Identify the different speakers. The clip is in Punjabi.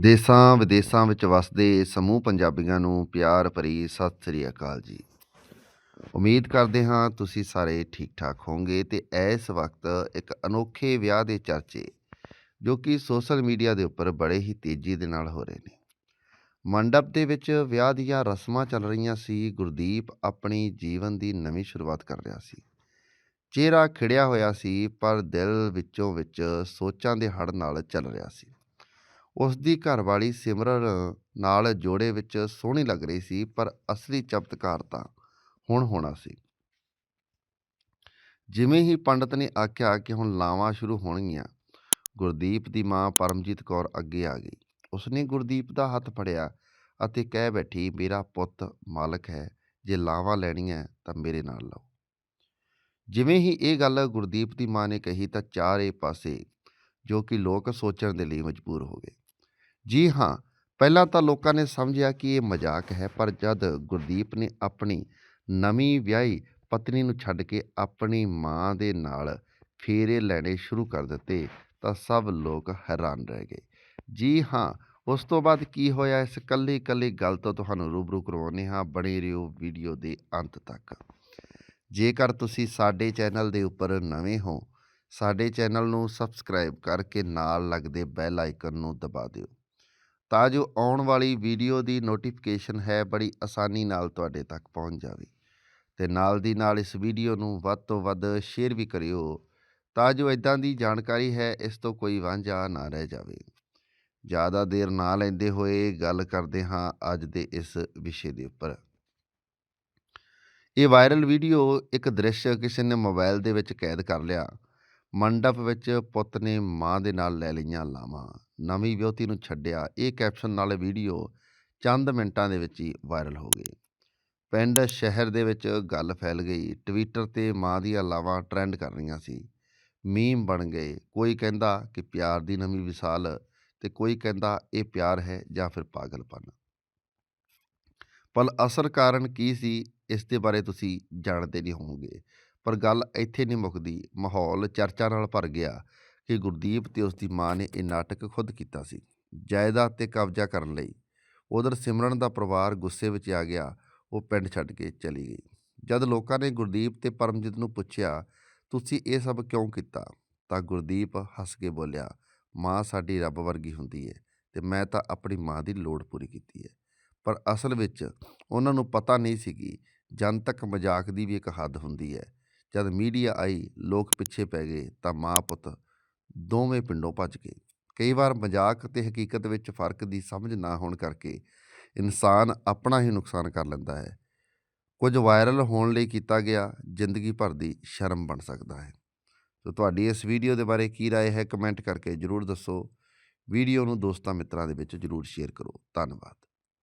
Speaker 1: ਦੇਸਾਂ ਵਿਦੇਸਾਂ ਵਿੱਚ ਵਸਦੇ ਸਮੂਹ ਪੰਜਾਬੀਆਂ ਨੂੰ ਪਿਆਰ ਭਰੀ ਸਤਿ ਸ੍ਰੀ ਅਕਾਲ ਜੀ। ਉਮੀਦ ਕਰਦੇ ਹਾਂ ਤੁਸੀਂ ਸਾਰੇ ਠੀਕ ਠਾਕ ਹੋਵੋਗੇ ਤੇ ਇਸ ਵਕਤ ਇੱਕ ਅਨੋਖੇ ਵਿਆਹ ਦੇ ਚਰਚੇ, ਜੋ ਕਿ ਸੋਸ਼ਲ ਮੀਡੀਆ ਦੇ ਉੱਪਰ ਬੜੇ ਹੀ ਤੇਜ਼ੀ ਦੇ ਨਾਲ ਹੋ ਰਹੇ ਨੇ। ਮੰਡਪ ਦੇ ਵਿੱਚ ਵਿਆਹ ਦੀਆਂ ਰਸਮਾਂ ਚੱਲ ਰਹੀਆਂ ਸੀ, ਗੁਰਦੀਪ ਆਪਣੀ ਜੀਵਨ ਦੀ ਨਵੀਂ ਸ਼ੁਰੂਆਤ ਕਰ ਰਿਹਾ ਸੀ। ਚਿਹਰਾ ਖਿੜਿਆ ਹੋਇਆ ਸੀ, ਪਰ ਦਿਲ ਵਿੱਚੋਂ ਵਿੱਚ ਸੋਚਾਂ ਦੇ ਹੜ ਨਾਲ ਚੱਲ ਰਿਹਾ ਸੀ। ਉਸ ਦੀ ਘਰਵਾਲੀ ਸਿਮਰਨ ਨਾਲ ਜੋੜੇ ਵਿੱਚ ਸੋਹਣੀ ਲੱਗ ਰਹੀ ਸੀ, ਪਰ ਅਸਲੀ ਚਮਤਕਾਰ ਤਾਂ ਹੁਣ ਹੋਣਾ ਸੀ। ਜਿਵੇਂ ਹੀ ਪੰਡਤ ਨੇ ਆਖਿਆ ਕਿ ਹੁਣ ਲਾਵਾਂ ਸ਼ੁਰੂ ਹੋਣਗੀਆਂ, ਗੁਰਦੀਪ ਦੀ ਮਾਂ ਪਰਮਜੀਤ ਕੌਰ ਅੱਗੇ ਆ ਗਈ। ਉਸਨੇ ਗੁਰਦੀਪ ਦਾ ਹੱਥ ਫੜਿਆ ਅਤੇ ਕਹਿ ਬੈਠੀ, ਮੇਰਾ ਪੁੱਤ ਮਾਲਕ ਹੈ, ਜੇ ਲਾਵਾਂ ਲੈਣੀਆਂ ਤਾਂ ਮੇਰੇ ਨਾਲ ਲਓ। ਜਿਵੇਂ ਹੀ ਇਹ ਗੱਲ ਗੁਰਦੀਪ ਦੀ ਮਾਂ ਨੇ ਕਹੀ ਤਾਂ ਚਾਰੇ ਪਾਸੇ ਜੋ ਕਿ ਲੋਕ ਸੋਚਣ ਦੇ ਲਈ ਮਜਬੂਰ ਹੋ ਗਏ। ਜੀ ਹਾਂ, ਪਹਿਲਾਂ ਤਾਂ ਲੋਕਾਂ ਨੇ ਸਮਝਿਆ ਕਿ ਇਹ ਮਜ਼ਾਕ ਹੈ, ਪਰ ਜਦ ਗੁਰਦੀਪ ਨੇ ਆਪਣੀ ਨਵੀਂ ਵਿਆਹੀ ਪਤਨੀ ਨੂੰ ਛੱਡ ਕੇ ਆਪਣੀ ਮਾਂ ਦੇ ਨਾਲ ਫੇਰੇ ਲੈਣੇ ਸ਼ੁਰੂ ਕਰ ਦਿੱਤੇ, ਤਾਂ ਸਭ ਲੋਕ ਹੈਰਾਨ ਰਹਿ ਗਏ। ਜੀ ਹਾਂ, ਉਸ ਤੋਂ ਬਾਅਦ ਕੀ ਹੋਇਆ? ਇਸ ਕੱਲੀ ਕੱਲੀ ਗੱਲ ਤੋਂ ਤੁਹਾਨੂੰ ਰੂਬਰੂ ਕਰਵਾਉਂਦੇ ਹਾਂ ਬਣੇ ਰਹੋ ਵੀਡੀਓ ਦੇ ਅੰਤ ਤੱਕ। ਜੇਕਰ ਤੁਸੀਂ ਸਾਡੇ ਚੈਨਲ ਦੇ ਉੱਪਰ ਨਵੇਂ ਹੋ, ਸਾਡੇ ਚੈਨਲ ਨੂੰ ਸਬਸਕ੍ਰਾਈਬ ਕਰਕੇ ਨਾਲ ਲੱਗਦੇ ਬੈਲ ਆਈਕਨ ਨੂੰ ਦਬਾ ਦਿਓ। ਤਾਂ ਜੋ ਆਉਣ ਵਾਲੀ ਵੀਡੀਓ ਦੀ ਨੋਟੀਫਿਕੇਸ਼ਨ ਹੈ ਬੜੀ ਆਸਾਨੀ ਨਾਲ ਤੁਹਾਡੇ ਤੱਕ ਪਹੁੰਚ ਜਾਵੇ। ਤੇ ਨਾਲ ਦੀ ਨਾਲ ਇਸ ਵੀਡੀਓ ਨੂੰ ਵੱਧ ਤੋਂ ਵੱਧ ਸ਼ੇਅਰ ਵੀ ਕਰਿਓ ਤਾਂ ਜੋ ਇਦਾਂ ਦੀ ਜਾਣਕਾਰੀ ਹੈ ਇਸ ਤੋਂ ਕੋਈ ਵਾਂਝਾ ਨਾ ਰਹਿ ਜਾਵੇ। ਜ਼ਿਆਦਾ ਦੇਰ ਨਾ ਲੈਂਦੇ ਹੋਏ ਗੱਲ ਕਰਦੇ ਹਾਂ ਅੱਜ ਦੇ ਇਸ ਵਿਸ਼ੇ ਦੇ ਉੱਪਰ। ਇਹ ਵਾਇਰਲ ਵੀਡੀਓ ਇੱਕ ਦ੍ਰਿਸ਼ ਕਿਸੇ ਨੇ ਮੋਬਾਈਲ ਦੇ ਵਿੱਚ ਕੈਦ ਕਰ ਲਿਆ। ਮੰਡਪ ਵਿੱਚ ਪੁੱਤ ਨੇ ਮਾਂ ਦੇ ਨਾਲ ਲੈ ਲਈਆਂ ਲਾਵਾਂ। ਨਵੀਂ ਵਿਆਹਤੀ ਨੂੰ ਛੱਡਿਆ। ਇਹ ਕੈਪਸ਼ਨ ਨਾਲ ਵੀਡੀਓ ਚੰਦ ਮਿੰਟਾਂ ਦੇ ਵਿੱਚ ਹੀ ਵਾਇਰਲ ਹੋ ਗਈ ਪਿੰਡ ਸ਼ਹਿਰ ਦੇ ਵਿੱਚ ਗੱਲ ਫੈਲ ਗਈ। ਟਵਿੱਟਰ ਤੇ ਮਾਂ ਦੀਆਂ ਲਾਵਾਂ ਟ੍ਰੈਂਡ ਕਰ ਰਹੀਆਂ ਸੀ। ਮੀਮ ਬਣ ਗਏ। ਕੋਈ ਕਹਿੰਦਾ ਕਿ ਪਿਆਰ ਦੀ ਨਵੀਂ ਵਿਸਾਲ ਤੇ ਕੋਈ ਕਹਿੰਦਾ ਇਹ ਪਿਆਰ ਹੈ ਜਾਂ ਫਿਰ ਪਾਗਲਪਨ। ਪਰ ਅਸਰ ਕਾਰਨ ਕੀ ਸੀ? ਇਸ ਦੇ ਬਾਰੇ ਤੁਸੀਂ ਜਾਣਦੇ ਨਹੀਂ ਹੋਵੋਗੇ। ਪਰ ਗੱਲ ਇੱਥੇ ਨਹੀਂ ਮੁੱਕਦੀ। ਮਾਹੌਲ ਚਰਚਾ ਨਾਲ ਭਰ ਗਿਆ ਕਿ ਗੁਰਦੀਪ ਤੇ ਉਸ ਦੀ ਮਾਂ ਨੇ ਇਹ ਨਾਟਕ ਖੁਦ ਕੀਤਾ ਸੀ। ਜਾਇਦਾਦ ਤੇ ਕਬਜ਼ਾ ਕਰਨ ਲਈ ਉਧਰ ਸਿਮਰਨ ਦਾ ਪਰਿਵਾਰ ਗੁੱਸੇ ਵਿੱਚ ਆ ਗਿਆ, ਉਹ ਪਿੰਡ ਛੱਡ ਕੇ ਚਲੀ ਗਈ। ਜਦ ਲੋਕਾਂ ਨੇ ਗੁਰਦੀਪ ਤੇ ਪਰਮਜੀਤ ਨੂੰ ਪੁੱਛਿਆ, ਤੁਸੀਂ ਇਹ ਸਭ ਕਿਉਂ ਕੀਤਾ? ਤਾਂ ਗੁਰਦੀਪ ਹੱਸ ਕੇ ਬੋਲਿਆ, ਮਾਂ ਸਾਡੀ ਰੱਬ ਵਰਗੀ ਹੁੰਦੀ ਹੈ ਤੇ ਮੈਂ ਤਾਂ ਆਪਣੀ ਮਾਂ ਦੀ ਲੋੜ ਪੂਰੀ ਕੀਤੀ ਹੈ ਪਰ ਅਸਲ ਵਿੱਚ ਉਹਨਾਂ ਨੂੰ ਪਤਾ ਨਹੀਂ ਸੀ ਕਿ ਜਨਤਕ ਮਜ਼ਾਕ ਦੀ ਵੀ ਇੱਕ ਹੱਦ ਹੁੰਦੀ ਹੈ ਜਦ ਮੀਡੀਆ ਆਈ ਲੋਕ ਪਿੱਛੇ ਪੈ ਗਏ ਤਾਂ ਮਾਂ ਪੁੱਤ ਦੋਵੇਂ ਪਿੰਡੋਂ ਭੱਜ ਗਏ ਕਈ ਵਾਰ ਮਜ਼ਾਕ ਤੇ ਹਕੀਕਤ ਵਿੱਚ ਫਰਕ ਦੀ ਸਮਝ ਨਾ ਹੋਣ ਕਰਕੇ ਇਨਸਾਨ ਆਪਣਾ ਹੀ ਨੁਕਸਾਨ ਕਰ ਲੈਂਦਾ ਹੈ ਕੁਝ ਵਾਇਰਲ ਹੋਣ ਲਈ ਕੀਤਾ ਗਿਆ ਜ਼ਿੰਦਗੀ ਭਰ ਦੀ ਸ਼ਰਮ ਬਣ ਸਕਦਾ ਹੈ ਸੋ ਤੁਹਾਡੀ ਇਸ ਵੀਡੀਓ ਦੇ ਬਾਰੇ ਕੀ رائے ਹੈ ਕਮੈਂਟ ਕਰਕੇ ਜਰੂਰ ਦੱਸੋ ਵੀਡੀਓ ਨੂੰ ਦੋਸਤਾਂ ਮਿੱਤਰਾਂ ਦੇ ਵਿੱਚ ਜਰੂਰ ਸ਼ੇਅਰ ਕਰੋ ਧੰਨਵਾਦ